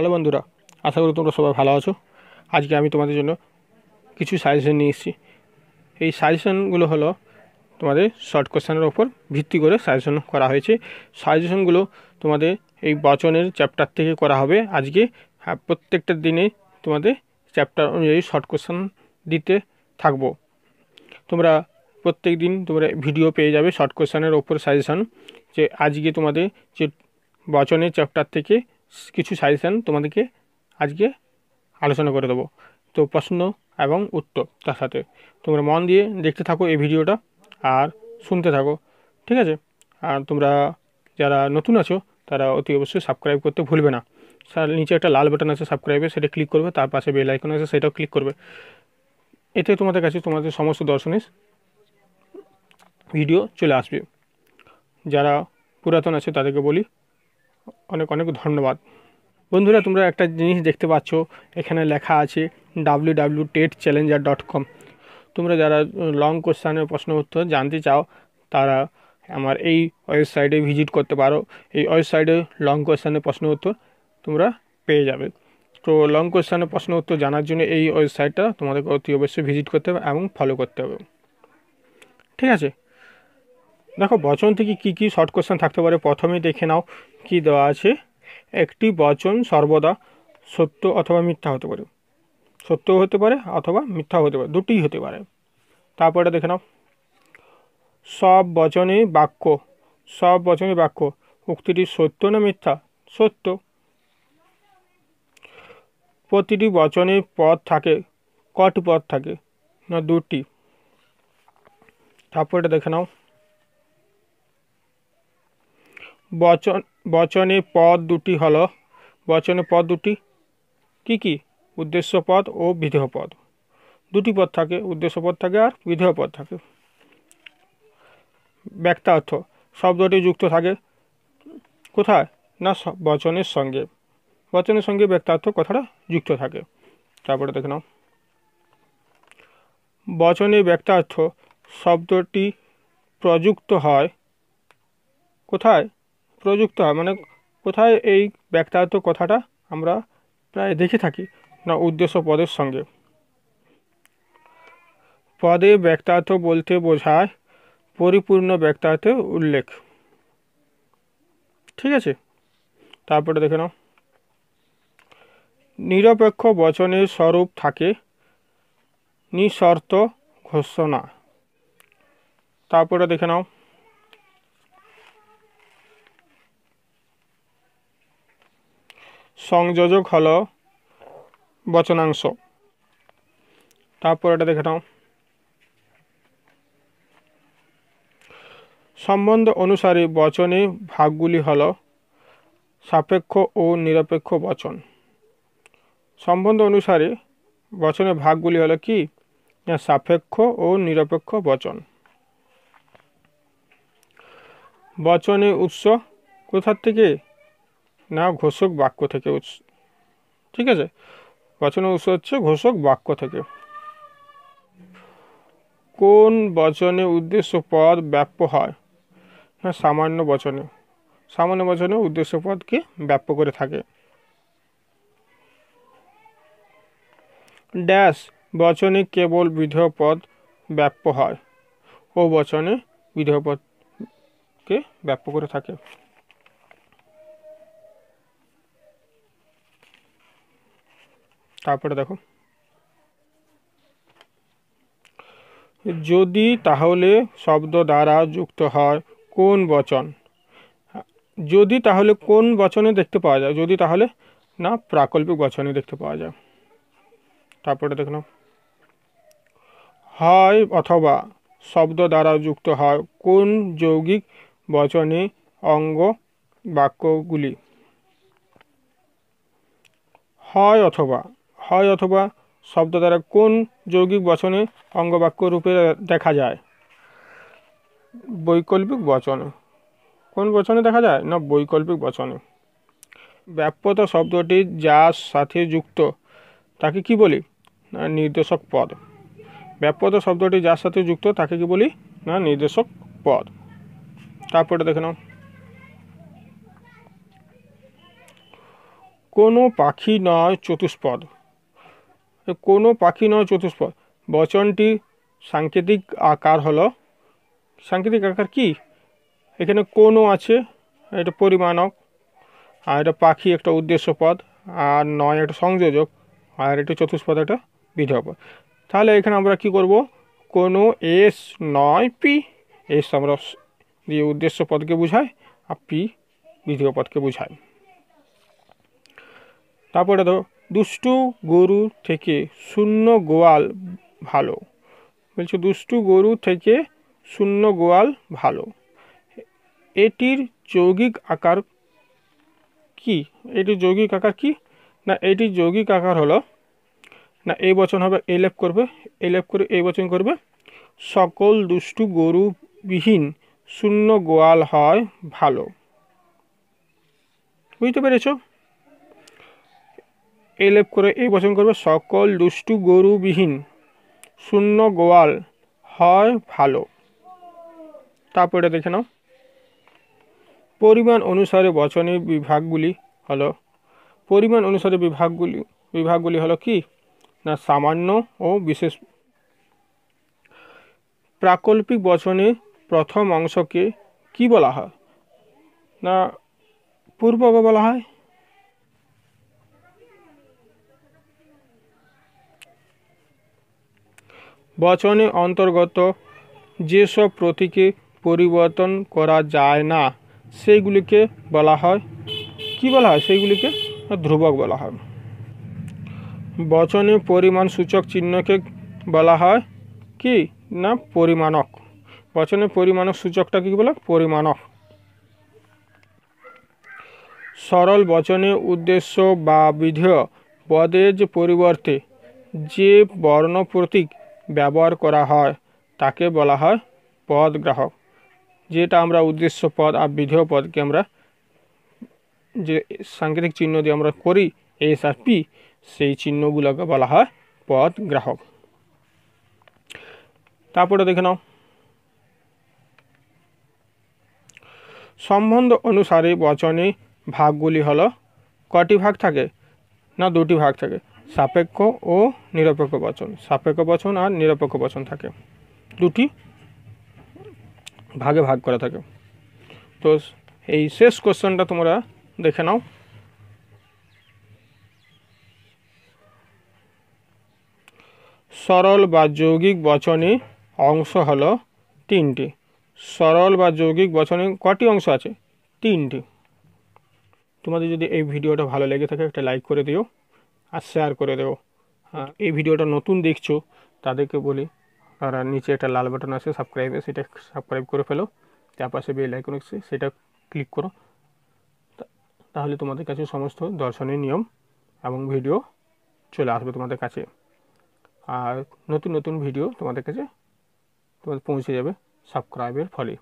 Hello বন্ধুরা, আশা করি তোমরা সবাই ভালো আছো। আজকে আমি তোমাদের জন্য কিছু সাজেশন নিয়ে এসেছি। এই সাজেশনগুলো হলো তোমাদের শর্ট কোশ্চেনের ওপর ভিত্তি করে সাজেশন করা হয়েছে। সাজেশনগুলো তোমাদের এই বচনের চ্যাপ্টার থেকে করা হবে আজকে। প্রত্যেকটা দিনে তোমাদের চ্যাপ্টার অনুযায়ী শর্ট কোশ্চেন দিতে থাকব। তোমরা প্রত্যেক দিন তোমরা ভিডিও পেয়ে যাবে শর্ট কোশ্চেনের ওপর সাজেশন যে আজকে তোমাদের যে বচনের চ্যাপ্টার থেকে কিছু সাজেশান তোমাদেরকে আজকে আলোচনা করে দেবো। তো প্রশ্ন এবং উত্তর তার সাথে। তোমরা মন দিয়ে দেখতে থাকো এই ভিডিওটা আর শুনতে থাকো, ঠিক আছে? আর তোমরা যারা নতুন আছো, তারা অতি অবশ্যই সাবস্ক্রাইব করতে ভুলবে না। স্যার, নিচে একটা লাল বাটন আছে সাবস্ক্রাইবে সেটা ক্লিক করবে, তার পাশে বেল আইকন আছে, সেটাও ক্লিক করবে। এতে তোমাদের কাছে তোমাদের সমস্ত দর্শনের ভিডিও চলে আসবে। যারা পুরাতন আছে, তাদেরকে বলি অনেক অনেক ধন্যবাদ। বন্ধুরা, তোমরা একটা জিনিস দেখতে পাচ্ছ, এখানে লেখা আছে W W TET challenger dot com তোমরা যারা লং কোশ্চানের প্রশ্ন উত্তর জানতে চাও, তারা আমার এই ওয়েবসাইটে ভিজিট করতে পারো। এই ওয়েবসাইটে লং কোশ্চানের প্রশ্ন উত্তর তোমরা পেয়ে যাবে। তো লং কোশ্চানের প্রশ্ন উত্তর জানার জন্য এই ওয়েবসাইটটা তোমাদেরকে অতি অবশ্যই ভিজিট করতে হবে এবং ফলো করতে হবে। ঠিক আছে? দেখো, বচন থেকে কি কি শর্ট কোশ্চেন থাকতে পারে, প্রথমে দেখে নাও কি দেওয়া আছে। একটি বচন সর্বদা সত্য অথবা মিথ্যা হতে পারে। সত্য হতে পারে অথবা মিথ্যা হতে পারে দুটিই হতে পারে। তারপরে দেখে নাও। সব বচনে বাক্য, সব বচনে বাক্য, উক্তিটি সত্য না মিথ্যা? সত্য। প্রতিটি বচনে পদ থাকে, কটি পদ থাকে, না দুটি? তারপরে দেখে নাও। বচন, বচনে পদ দুটি হলো। বচনে পদ দুটি কি কি? উদ্দেশ্য পদ ও বিধেয় পদ। দুটি পদ থাকে, উদ্দেশ্য পদ থাকে আর বিধেয় পদ থাকে। ব্যক্তার্থ শব্দটি যুক্ত থাকে কোথায়? না বচনের সঙ্গে। বচনের সঙ্গে ব্যক্তার্থ কথাটা যুক্ত থাকে। তারপরে দেখে নাও। বচনে ব্যক্তার্থ শব্দটি প্রযুক্ত হয় কোথায়? প্রযুক্ত হয় মানে কোথায় এই ব্যক্তার্থ কথাটা আমরা প্রায় দেখে থাকি না উদ্দেশ্য পদের সঙ্গে। পদে ব্যক্তার্থ বলতে বোঝায় পরিপূর্ণ ব্যক্তার্থের উল্লেখ। ঠিক আছে? তারপরে দেখে নাও। নিরপেক্ষ বচনের স্বরূপ থাকে নিঃশর্ত ঘোষণা। তারপরে দেখে নাও। সংযোজক হল বচনাংশ। তারপর এটা দেখে নাও। সম্বন্ধ অনুসারে বচনে ভাগগুলি হল সাপেক্ষ ও নিরপেক্ষ বচন। সম্বন্ধ অনুসারে বচনের ভাগগুলি হলো কি? না, সাপেক্ষ ও নিরপেক্ষ বচন। বচনের উৎস কোথার থেকে? না, ঘোষক বাক্য থেকে উৎস ঠিক আছে? বচনের উৎস হচ্ছে ঘোষক বাক্য থেকে। কোন বচনে উদ্দেশ্য পদ ব্যাপ্য হয়? হ্যাঁ সামান্য বচনে। সামান্য বচনে উদ্দেশ্য পদকে ব্যাপ্য করে থাকে। ড্যাশ, বচনে কেবল বিধেয় পদ ব্যাপ্য হয়। ও বচনে বিধেয় পদকে ব্যাপ্য করে থাকে। তারপরে দেখো। যদি তাহলে শব্দ দ্বারা যুক্ত হয় কোন বচন? যদি তাহলে কোন বচনে দেখতে পাওয়া যায়? যদি তাহলে না, প্রাকল্পিক বচনে দেখতে পাওয়া যায়। তারপরে দেখো হয় অথবা শব্দ দ্বারা যুক্ত হয় কোন যৌগিক বচনে অঙ্গ বাক্যগুলি? হয় অথবা হয় অথবা শব্দ দ্বারা কোন যৌগিক বচনে অঙ্গবাক্য রূপে দেখা যায়? বৈকল্পিক বচনে। কোন বচনে দেখা যায়? না, বৈকল্পিক বচনে। ব্যাপ্যতা শব্দটি যার সাথে যুক্ত, তাকে কি বলি? না, নির্দেশক পদ। ব্যাপ্যতা শব্দটি যার সাথে যুক্ত, তাকে কি বলি? না, নির্দেশক পদ। তারপরে দেখে নাও। কোনো পাখি নয়, চতুষ্পদ। কোনো পাখি নয় চতুষ্পদ। বচনটি সাংকেতিক আকার হলো। সাংকেতিক আকার কি? এখানে কোনো আছে, এটা পরিমাণক, আর এটা পাখি একটা উদ্দেশ্য পদ আর নয় একটা সংযোজক, আর এটা চতুষ্পদ একটা বিধেয় পদ তাহলে এখানে আমরা কি করব? কোনো এস নয় পি, এস আমরা দিয়ে উদ্দেশ্য পদকে বোঝাই, আর পি বিধেয় পদকে বোঝায় তারপরে ধরো দুষ্টু গরু থেকে শূন্য গোয়াল ভালো। বলছে, দুষ্টু গরু থেকে শূন্য গোয়াল ভালো। এটির যৌগিক আকার কি? এটির যৌগিক আকার কি? না, এটির যৌগিক আকার হলো, না এই বচন হবে এলেপ করবে এলেপ করে এই বচন করবে, সকল দুষ্টু গরু বিহীন শূন্য গোয়াল হয় ভালো। বুঝতে পেরেছ? এলেপ করে এই বচন করবে, সকল দুষ্টু গরু বিহীন শূন্য গোয়াল, হয় ভালো। তারপরে দেখে নাও। পরিমাণ অনুসারে বচনের বিভাগগুলি হলো, পরিমাণ অনুসারে বিভাগগুলি বিভাগগুলি হলো কি? না, সামান্য ও বিশেষ। প্রাকল্পিক বচনের প্রথম অংশকে কি বলা হয়? না পূর্বক বলা হয়? বচনে অন্তর্গত যেসব প্রতীকে পরিবর্তন করা যায় না, সেইগুলিকে বলা হয় কি বলা হয়? সেইগুলিকে ধ্রুবক বলা হয়। বচনে পরিমাণ সূচক চিহ্নকে বলা হয় কি না পরিমাণক? বচনে পরিমাণক সূচকটা কি বলে? পরিমাণক। সরল বচনে উদ্দেশ্য বা বিধেয় পদের যে পরিবর্তে যে বর্ণ প্রতীক ব্যবহার করা হয়, তাকে বলা হয় পদ গ্রাহক যেটা আমরা উদ্দেশ্য পদ আর বিধেয় পদকে আমরা যে সাংকেতিক চিহ্ন দিয়ে আমরা করি এস আর পি সেই চিহ্নগুলোকে বলা হয় পদ গ্রাহক তারপরে দেখে নাও। সম্বন্ধ অনুসারে বচনে ভাগগুলি হলো কটি ভাগ থাকে না দুটি ভাগ থাকে? সাপেক্ষ ও নিরপেক্ষ বচন। সাপেক্ষ বচন আর নিরপেক্ষ বচন থাকে। দুটি ভাগে ভাগ করা থাকে। তো এই শেষ কোশ্চেনটা তোমরা দেখে নাও। সরল বা যৌগিক বচনে অংশ হলো তিনটি। সরল বা যৌগিক বচনে কটি অংশ আছে? তিনটি। তোমাদের যদি এই ভিডিওটা ভালো লেগে থাকে, একটা লাইক করে দিও। আর শেয়ার করে দেও হ্যাঁ এই ভিডিওটা নতুন দেখছ, তাদেরকে বলি, তারা নিচে একটা লাল বাটন আছে সাবস্ক্রাইবে সেটা সাবস্ক্রাইব করে ফেলো। তার পাশে বেল আইকন আছে, সেটা ক্লিক করো। তাহলে তোমাদের কাছে সমস্ত দর্শনের নিয়ম এবং ভিডিও চলে আসবে তোমাদের কাছে। আর নতুন নতুন ভিডিও তোমাদের কাছে, তোমাদের পৌঁছে যাবে সাবস্ক্রাইবের ফলে।